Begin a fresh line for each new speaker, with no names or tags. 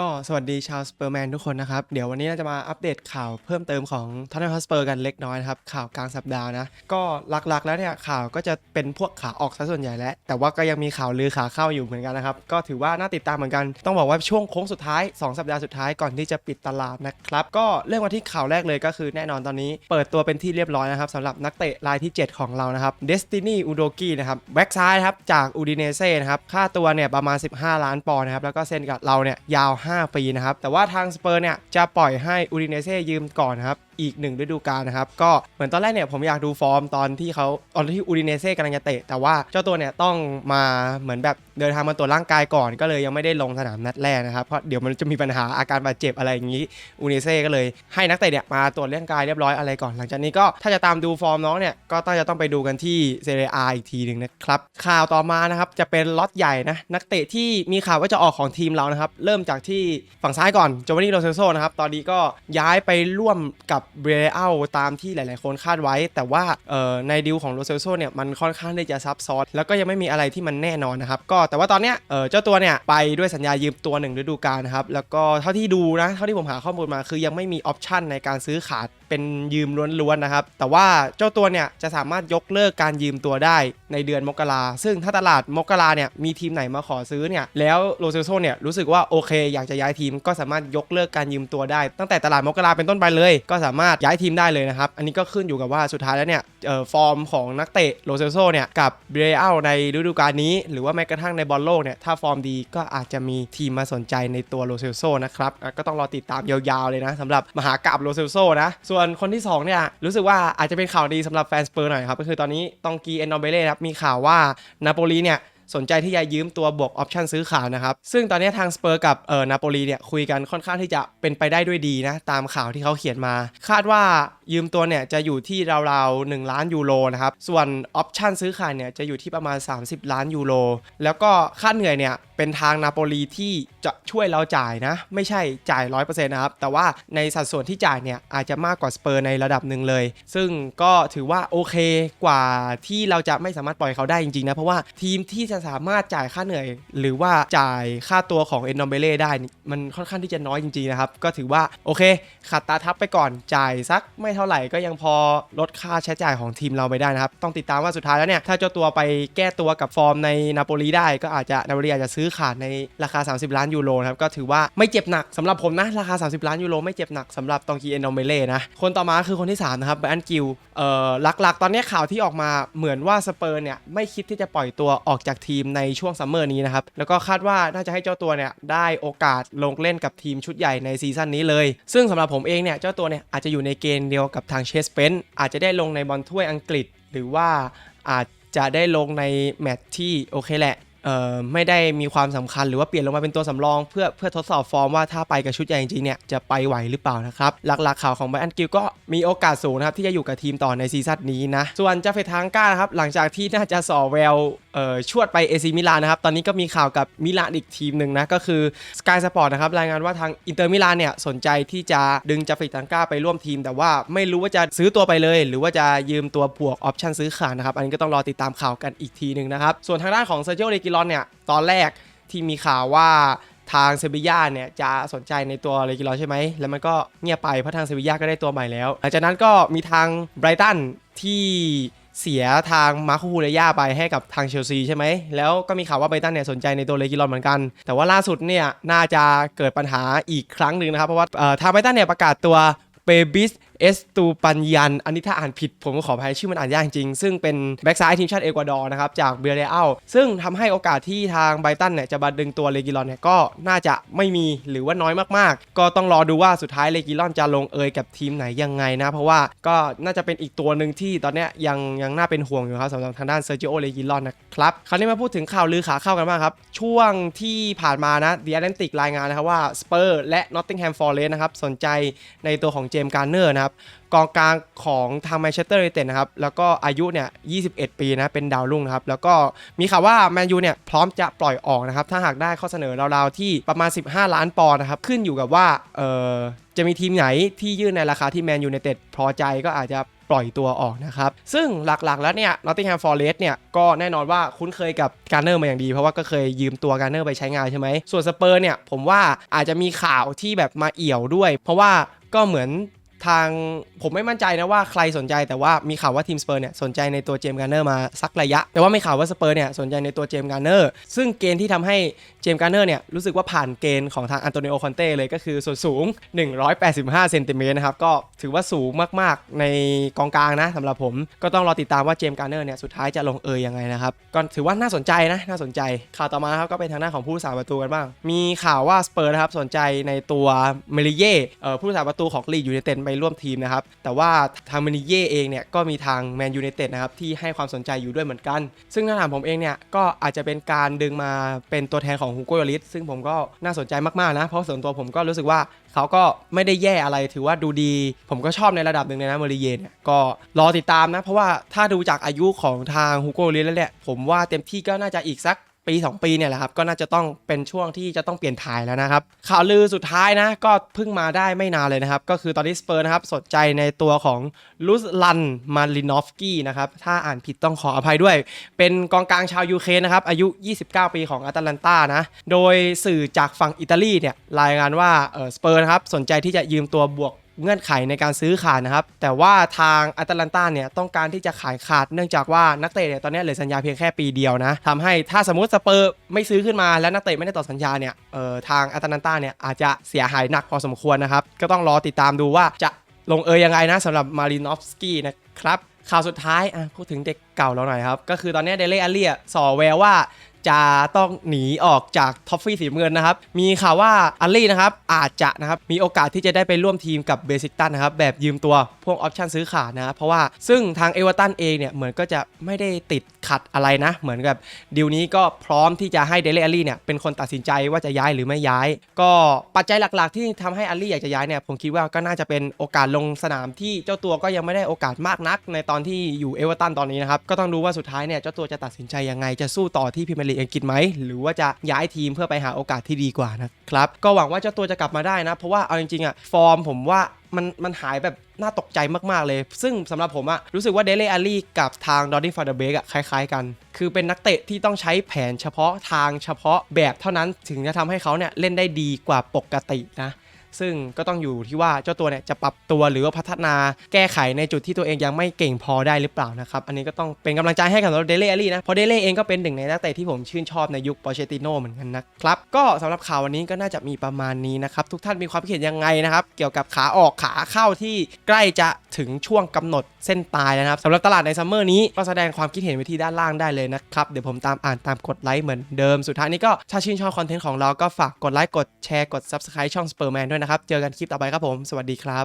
ก็สวัสดีชาวสเปอร์แมนทุกคนนะครับ เดี๋ยววันนี้เราจะมาอัปเดตข่าวเพิ่มเติมของท o น n น a m สเปอร์กันเล็กน้อยนะครับ ข่าวกลางสัปดาห์นะ ก็หลักๆแล้วเนี่ยข่าวก็จะเป็นพวกขาออกซะส่วนใหญ่แล้ว แต่ว่าก็ยังมีข่าวลือขาเข้าอยู่เหมือนกันนะครับ ก็ถือว่าน่าติดตามเหมือนกัน ต้องบอกว่าช่วงโค้งสุดท้าย 2 สัปดาห์สุดท้ายก่อนที่จะปิดตลาดนะครับ ก็เรื่องมาที่ข่าวแรกเลยก็คือแน่นอนตอนนี้ เปิดตัวเป็นที่เรียบร้อยนะครับสำหรับนักเตะรายที่ 7 ของเรานะครับ Destiny Udogi นะครับแบ็กซ้ายครับจากอูดิเนเซ่นะครับค่าตัวเนี่ยประมาณ 15 ล้านปอนด์นะครับแล้วก็เซ็นกับเราเนี่ยยาว5ปีนะครับ แต่ว่าทางสเปอร์เนี่ยจะปล่อยให้อูดิเนเซ่ยืมก่อนนะครับ อีกหนึ่งฤดูกาลนะครับ ก็เหมือนตอนแรกเนี่ยผมอยากดูฟอร์มตอนที่เขาตอนที่อูดิเนเซ่กำลังจะเตะ แต่ว่าเจ้าตัวเนี่ยต้องมาเหมือนแบบเดินทางมาตรวจร่างกายก่อนก็เลยยังไม่ได้ลงสนามนัดแรกนะครับเพราะเดี๋ยวมันจะมีปัญหาอาการบาดเจ็บอะไรอย่างนี้อูดิเนเซ่ก็เลยให้นักเตะเนี่ยมาตรวจร่างกายเรียบร้อยอะไรก่อน หลังจากนี้ก็ถ้าจะตามดูฟอร์มน้องเนี่ยก็ต้องจะต้องไปดูกันที่เซเรียอีกทีหนึ่งนะครับข่าวต่อมานะครับจะเป็นล็อตใหญ่นะนักเตะที่มีข่าวว่าจะออกของทีมเรานะครับเริ่มจากที่ฝั่งซ้ายก่อนโจวานี่โรเซโซนะครับตอนนี้ก็ย้ายไปร่วมกับเบรเอลตามที่หลาย ๆ คนคาดไว้ แต่ว่าในดีลของโรเซลโซเนี่ยมันค่อนข้างที่จะซับซ้อนแล้วก็ยังไม่มีอะไรที่มันแน่นอนนะครับก็แต่ว่าตอนเนี้ยเอ่อเจ้าตัวเนี่ยไปด้วยสัญญายืมตัวหนึ่งฤดูกาลนะครับแล้วก็เท่าที่ดูนะเท่าที่ผมหาข้อมูลมาคือยังไม่มีออปชันในการซื้อขาด เป็นยืมล้วนๆนะครับ แต่ว่าเจ้าตัวเนี่ยจะสามารถยกเลิกการยืมตัวได้ในเดือนมกราซึ่งถ้าตลาดมกราเนี่ยมีทีมไหนมาขอซื้อเนี่ยแล้วโรเซโซเนี่ยรู้สึกว่าโอเค อยากจะย้ายทีมก็สามารถยกเลิกการยืมตัวได้ ตั้งแต่ตลาดมกราเป็นต้นไปเลย ก็สามารถย้ายทีมได้เลยนะครับอันนี้ก็ขึ้นอยู่กับว่าสุดท้ายแล้วเนี่ยฟอร์มของนักเตะโรเซโซเนี่ยกับเบรเอลในฤดูกาลนี้ หรือว่าแม้กระทั่งในบอลโลกเนี่ยถ้าฟอร์มดีก็อาจจะมีทีมมาสนใจในตัวโรเซโซนะครับก็ต้องรอติดตามยาวๆเลยนะสำหรับมหากาบโรเซโซนะส่วนนคนที่สองเนี่ยรู้สึกว่าอาจจะเป็นข่าวดีสำหรับแฟนสเปอร์หน่อยครับก็คือตอนนี้ตองกีเอนโนเบเล่ครับมีข่าวว่านาโปลีเนี่ยสนใจที่จะยืมตัวบวกออปชันซื้อขายนะครับ ซึ่งตอนนี้ทางสเปอร์กับเออนาโปลีเนี่ยคุยกันค่อนข้างที่จะเป็นไปได้ด้วยดีนะ ตามข่าวที่เขาเขียนมา คาดว่ายืมตัวเนี่ยจะอยู่ที่ราวๆ 1 ล้านยูโรนะครับ ส่วนออปชันซื้อขายเนี่ยจะอยู่ที่ประมาณ 30 ล้านยูโรแล้วก็ค่าเหนื่อยเนี่ย เป็นทางนาโปลีที่จะช่วยเราจ่ายนะ ไม่ใช่จ่าย 100%นะครับ แต่ว่าในสัดส่วนที่จ่ายเนี่ยอาจจะมากกว่าสเปอร์ในระดับหนึ่งเลย ซึ่งก็ถือว่าโอเคกว่าที่เราจะไม่สามารถปล่อยเขาได้จริงๆนะ เพราะว่าทีมที่จะสามารถจ่ายค่าเหนื่อย หรือว่าจ่ายค่าตัวของเอ็นนอมเบเล่ได้มันค่อนข้างที่จะน้อยจริงๆนะครับก็ถือว่าโอเคขัดตาทับไปก่อนจ่ายสักไม่เท่าไหร่ก็ยังพอลดค่าใช้จ่ายของทีมเราไปได้นะครับต้องติดตามว่าสุดท้ายแล้วเนี่ยถ้าเจ้าตัวไปแก้ตัวกับฟอร์มในนาโปลีได้ก็อาจจะนาโปลีอาจจะซื้อขาดในราคา 30 ล้านยูโรครับก็ถือว่าไม่เจ็บหนักสำหรับผมนะราคา 30 ล้านยูโรไม่เจ็บหนักสำหรับตองกีเอ็นนอมเบเล่นะคนต่อมาคือคนที่สามนะครับแบนกิลเอ่อหลักๆ ตอนนี้ข่าวที่ออกมาเหมือนว่าสเปอร์เนี่ยไม่คิดที่จะปล่อยตัวออกจากทีมในช่วงซัมเมอร์นี้นะครับแล้วก็คาดว่าน่าจะให้เจ้าตัวเนี่ยได้โอกาสลงเล่นกับทีมชุดใหญ่ในซีซั่นนี้เลย ซึ่งสำหรับผมเองเนี่ยเจ้าตัวเนี่ยอาจจะอยู่ในเกณฑ์เดียวกับทางเชสเปนอาจจะได้ลงในบอลถ้วยอังกฤษ หรือว่าอาจจะได้ลงในแมตช์ที่โอเคแหละ ไม่ได้มีความสำคัญหรือว่าเปลี่ยนลงมาเป็นตัวสำรอง เพื่อเพื่อทดสอบฟอร์มว่าถ้าไปกับชุดใหญ่จริงๆเนี่ยจะไปไหวหรือเปล่านะครับหลักๆข่าวของไบรอันกิลก็มีโอกาสสูงนะครับที่จะอยู่กับทีมต่อในซีซั่นนี้นะส่วนจาเฟทางก้านะครับหลังจากที่น่าจะส่อแววเอ่อชวดไปเอซีมิลานนะครับตอนนี้ก็มีข่าวกับมิลานอีกทีมหนึ่งนะก็คือ Sky Sport นะครับรายงานว่าทางอินเตอร์มิลานเนี่ยสนใจที่จะดึงจาเฟทางก้าไปร่วมทีม แต่ว่าไม่รู้ว่าจะซื้อตัวไปเลย หรือว่าจะยืมตัวบวกออปชั่นซื้อขาดนะครับอันนี้ก็ต้องรอติดตามข่าวกันอีกทีหนึ่งนะครับส่วนทางด้านของเซอร์เจโอเรกิลอนเนี่ยตอนแรกที่มีข่าวว่าทางเซบีย่าเนี่ยจะสนใจในตัวเรกิลอนใช่ไหม แล้วมันก็เงียบไปเพราะทางเซบีย่าก็ได้ตัวใหม่แล้วหลังจากนั้นก็มีทางไบรตันที่เสียทางมาคูฮูเรย่าไปให้กับทางเชลซีใช่ไหม แล้วก็มีข่าวว่าไบรตันเนี่ยสนใจในตัวเรกิลอนเหมือนกัน แต่ว่าล่าสุดเนี่ยน่าจะเกิดปัญหาอีกครั้งหนึ่งนะครับ เพราะว่าทางไบรตันเนี่ยประกาศตัวเปบิส เอสตูปัญยัน อันนี้ถ้าอ่านผิดผมก็ขออภัยชื่อมันอ่านยากจริง ซึ่งเป็นแบ็กซ้ายทีมชาติเอกวาดอร์นะครับจากเบเรอัลซึ่งทำให้โอกาสที่ทางไบรตันเนี่ยจะมาดึงตัวเลกิลอนเนี่ยก็น่าจะไม่มีหรือว่าน้อยมากๆ ก็ต้องรอดูว่าสุดท้ายเลกิลอนจะลงเอยกับทีมไหนยังไงนะ เพราะว่าก็น่าจะเป็นอีกตัวหนึ่งที่ตอนนี้ยังยังน่าเป็นห่วงอยู่ครับสำหรับทางด้านเซอร์จิโอเลกิลอนนะครับคราวนี้มาพูดถึงข่าวลือขาเข้ากันบ้างครับช่วงที่ผ่านมานะเดีแอตแลนติกรายงานนะครับว่าสเปอร์และนอตติงแฮมฟอร์เรสนะครับสนใจในตัวของเจมส์การ์เนอร์นะครับกองกลางของทางแมนเชสเตอร์ยูไนเต็ดนะครับแล้วก็อายุเนี่ย 21 ปีนะเป็นดาวรุ่งนะครับแล้วก็มีข่าวว่าแมนยูเนี่ยพร้อมจะปล่อยออกนะครับถ้าหากได้ข้อเสนอราวๆที่ประมาณ 15 ล้านปอนด์นะครับขึ้นอยู่กับว่าเออจะมีทีมไหนที่ยื่นในราคาที่แมนยูไนเต็ดพอใจก็อาจจะปล่อยตัวออกนะครับ ซึ่งหลักๆแล้วเนี่ย Nottingham Forest เนี่ย ก็แน่นอนว่าคุ้นเคยกับการเนอร์มาอย่างดี เพราะว่าก็เคยยืมตัวการเนอร์ไปใช้งานใช่ไหม ส่วนสเปอร์เนี่ย ผมว่าอาจจะมีข่าวที่แบบมาเอี่ยวด้วย เพราะว่าก็เหมือน ทางผมไม่มั่นใจนะว่าใครสนใจแต่ว่ามีข่าวว่าทีมสเปอร์เนี่ยสนใจในตัวเจมส์การ์เนอร์มาสักระยะ แต่ว่าไม่ข่าวว่าสเปอร์เนี่ยสนใจในตัวเจมส์การ์เนอร์ซึ่งเกณฑ์ที่ทำให้เจมส์การ์เนอร์เนี่ยรู้สึกว่าผ่านเกณฑ์ของทางอันโตนิโอคอนเต้เลยก็คือส่วนสูง 185เซนติเมตรนะครับก็ถือว่าสูงมากๆในกองกลางนะสำหรับผมก็ต้องรอติดตามว่าเจมส์การ์เนอร์เนี่ยสุดท้ายจะลงเอยยังไงนะครับก็ถือว่าน่าสนใจนะน่าสนใจ ข่าวต่อมาครับก็เป็นทางด้าของผู้รักษาประตูกันบ้างมีข่าวว่าสเปอร์นะครับสนใจในตัวเมลิเย่ผู้รักษาประตูของลีดยูไนเต็ดไปไปร่วมทีมนะครับ แต่ว่าทางเมลิเย่เองเนี่ยก็มีทางแมนยูไนเต็ดนะครับที่ให้ความสนใจอยู่ด้วยเหมือนกัน ซึ่งถ้าถามผมเองเนี่ยก็อาจจะเป็นการดึงมาเป็นตัวแทนของฮุโกโยริสซึ่งผมก็น่าสนใจมากๆนะ เพราะส่วนตัวผมก็รู้สึกว่าเขาก็ไม่ได้แย่อะไรถือว่าดูดี ผมก็ชอบในระดับหนึ่งเลยนะเมลิเย่เนี่ยก็รอติดตามนะ เพราะว่าถ้าดูจากอายุของทางฮุโกโยริสแล้วเนี่ยผมว่าเต็มที่ก็น่าจะอีกสัก ปี 2 ปีเนี่ยแหละครับก็น่าจะต้องเป็นช่วงที่จะต้องเปลี่ยนถ่ายแล้วนะครับข่าวลือสุดท้ายนะก็เพิ่งมาได้ไม่นานเลยนะครับก็คือตอนนี้สเปอร์นะครับสนใจในตัวของลุสลันมารินอฟกี้นะครับถ้าอ่านผิดต้องขออภัยด้วย เป็นกองกลางชาวยูเครนนะครับอายุ 29 ปีของอาตแลนตานะโดยสื่อจากฝั่งอิตาลีเนี่ยรายงานว่าเออสเปอร์นะครับสนใจที่จะยืมตัวบวก เงื่อนไขในการซื้อขาดนะครับ แต่ว่าทางอาตแลนตาเนี่ยต้องการที่จะขายขาดเนื่องจากว่านักเตะเนี่ยตอนนี้เหลือสัญญาเพียงแค่ปีเดียวนะทำให้ถ้าสมมติสเปอร์ไม่ซื้อขึ้นมาแล้วนักเตะไม่ได้ต่อสัญญาเนี่ยเอ่อทางอาตแลนตาเนี่ยอาจจะเสียหายหนักพอสมควรนะครับ ก็ต้องรอติดตามดูว่าจะลงเอยยังไงนะสำหรับมารินอฟสกี้นะครับข่าวสุดท้ายอะพูดถึงเด็กเก่าเราหน่อยครับ ก็คือตอนนี้เดเล่อเลียส่อแววว่า จะต้องหนีออกจากท็อฟฟี่สีเงินนะครับ มีข่าวว่าอัลลี่นะครับอาจจะนะครับมีโอกาสที่จะได้ไปร่วมทีมกับเบสิกตันนะครับแบบยืมตัวพวกออปชันซื้อขาดนะครับเพราะว่าซึ่งทางเอเวอร์ตันเองเนี่ยเหมือนก็จะไม่ได้ติดขัดอะไรนะ เหมือนกับดีลนี้ก็พร้อมที่จะให้เดล่อลลี่เนี่ยเป็นคนตัดสินใจว่าจะย้ายหรือไม่ย้าย ก็ปัจจัยหลักๆ ที่ทำให้อัลลี่อยากจะย้ายเนี่ยผมคิดว่าก็น่าจะเป็นโอกาสลงสนามที่เจ้าตัวก็ยังไม่ได้โอกาสมากนัก ในตอนที่อยู่เอเวอร์ตันตอนนี้นะครับก็ต้องดูว่าสุดท้ายเนี่ยเจ้าตัวจะตัดสินใจยังไงจะสู้ต่อที่พรีเมียร์ลีกอังกฤษไหม หรือว่าจะย้ายทีมเพื่อไปหาโอกาสที่ดีกว่านะครับ ก็หวังว่าเจ้าตัวจะกลับมาได้นะ เพราะว่าเอาจริงๆอะฟอร์มผมว่ามันมันหายแบบน่าตกใจมากๆเลย ซึ่งสำหรับผมอะรู้สึกว่าเดเลอารีกับทางดอนนี่ฟาร์เดเบกอะคล้ายๆกัน คือเป็นนักเตะที่ต้องใช้แผนเฉพาะทางเฉพาะแบบเท่านั้นถึงจะทำให้เขาเนี่ยเล่นได้ดีกว่าปกตินะ ซึ่งก็ต้องอยู่ที่ว่าเจ้าตัวเนี่ยจะปรับตัวหรือว่าพัฒนาแก้ไขในจุดที่ตัวเองยังไม่เก่งพอได้หรือเปล่านะครับอันนี้ก็ต้องเป็นกำลังใจให้กับเดเล่อลี่นะเพราะเดเล่เองก็เป็นหนึ่งในนักเตะที่ผมชื่นชอบในยุคปอเชติโนเหมือนกันนะครับก็สำหรับข่าววันนี้ก็น่าจะมีประมาณนี้นะครับทุกท่านมีความคิดเห็นยังไงนะครับเกี่ยวกับขาออกขาเข้าที่ใกล้จะถึงช่วงกำหนดเส้นตายแล้วนะครับสำหรับตลาดในซัมเมอร์นี้ก็แสดงความคิดเห็นไว้ที่ด้านล่างได้เลยนะครับเดี๋ยวผมตามอ่านตามกดไลค์เหมือนเดิมสุดท้ายนี้ก็ถ้าชื่นชอบคอนเทนต์ของเราก็ฝากกดไลค์กดแชร์กด Subscribe ช่อง Superman ด้วยนะครับ เจอกันคลิปต่อไปครับผม สวัสดีครับ